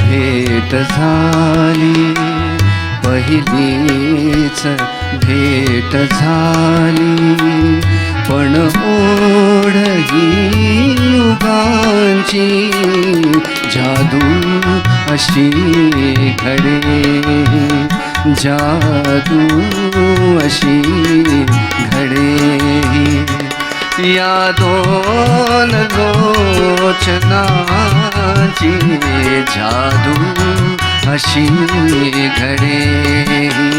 भेट झाली. पहिलीच भेट झाली. पण ओढ ही युगांची जादू अशी घडे. जादू अशी घडे. या दोन लोचनाची जादू अशी घडे.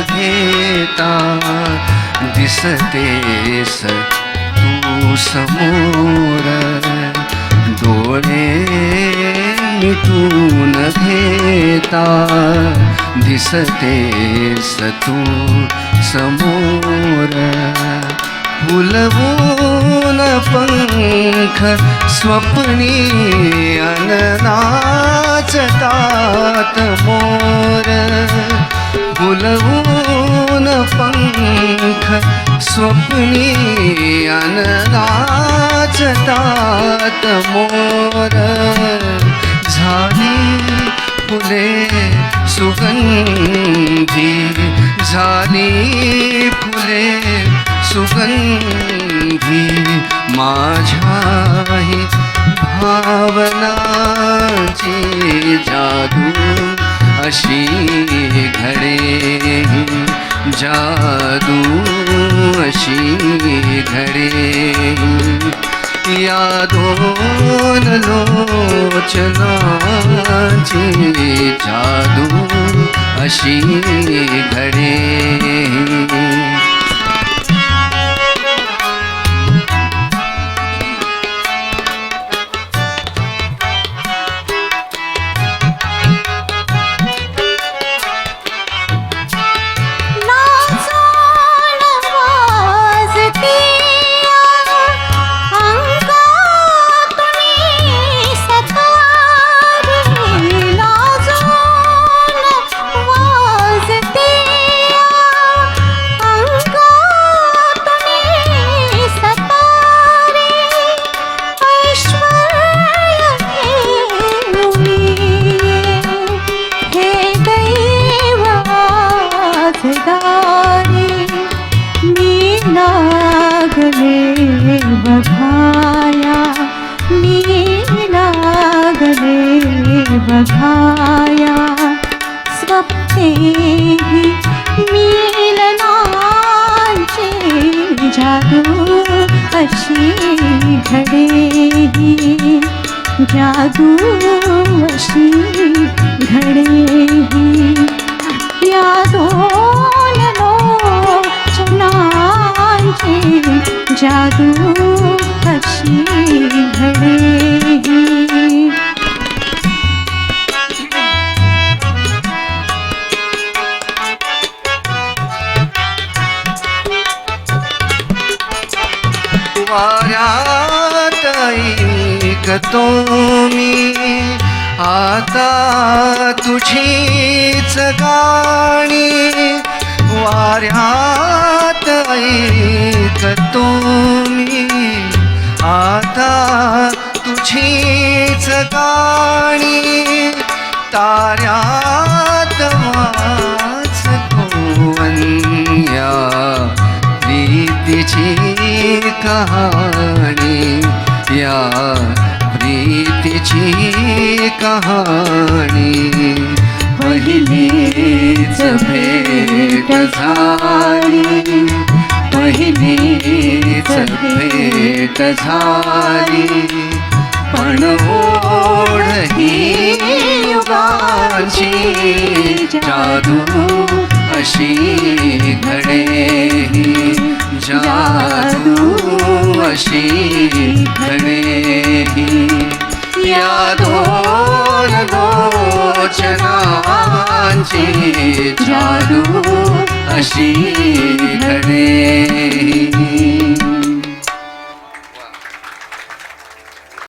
घेता दिसतेस तू समोर. डोळे मिटून घेता दिसतेस तू समोर. फुलवून पंख स्वप्नी स्वप्नी अनगाचतात मोर। झाली फुले सुगंधी झाली फुले सुगंधी माझ्याही भावनाची जादू अशी घडे जादू। अशी घडे। या दोन लोचनाची जादू अशी घडे। लागले बघाया मी लागले बघाया स्वप्नेही मिलनाची जादू अशी घडे जादू अशी घडे ऐकतो मी. आता तुझीच गाणी वाऱ्यात ऐकतो मी. आता तुझीच गाणी ताऱ्यात वाचतोन्या प्रीतीची कहाणी या ही तिची कहाणी. पहिलीच भेट झाली. पहिलीच भेट झाली. पण ओढ ही युगाची जादू अशी घडे ही जादू या दोन गोचनाची जादू अशी घडे